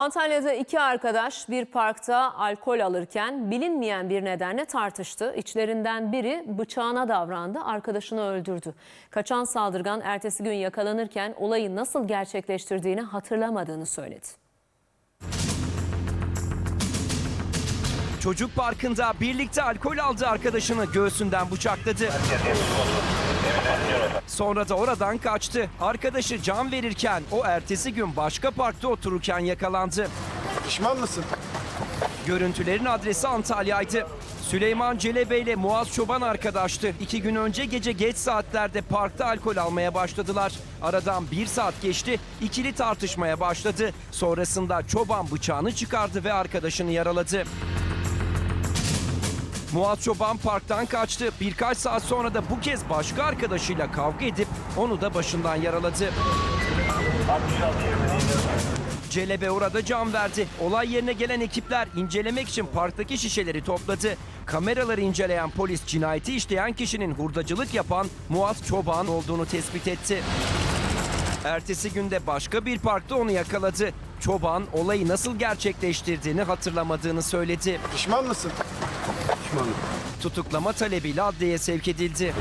Antalya'da iki arkadaş bir parkta alkol alırken bilinmeyen bir nedenle tartıştı. İçlerinden biri bıçağına davrandı, arkadaşını öldürdü. Kaçan saldırgan ertesi gün yakalanırken olayı nasıl gerçekleştirdiğini hatırlamadığını söyledi. Çocuk parkında birlikte alkol aldı arkadaşını göğsünden bıçakladı. Sonra da oradan kaçtı. Arkadaşı can verirken o ertesi gün başka parkta otururken yakalandı. Pişman mısın? Görüntülerin adresi Antalya'ydı. Süleyman Celebe ile Muaz Çoban arkadaştı. İki gün önce gece geç saatlerde parkta alkol almaya başladılar. Aradan bir saat geçti, ikili tartışmaya başladı. Sonrasında Çoban bıçağını çıkardı ve arkadaşını yaraladı. Muaz Çoban parktan kaçtı. Birkaç saat sonra da bu kez başka arkadaşıyla kavga edip onu da başından yaraladı. Celebe orada can verdi. Olay yerine gelen ekipler incelemek için parktaki şişeleri topladı. Kameraları inceleyen polis cinayeti işleyen kişinin hurdacılık yapan Muaz Çoban olduğunu tespit etti. Ertesi günde başka bir parkta onu yakaladı. Çoban olayı nasıl gerçekleştirdiğini hatırlamadığını söyledi. Pişman mısın? Pişmanım. Tutuklama talebiyle adliyeye sevk edildi.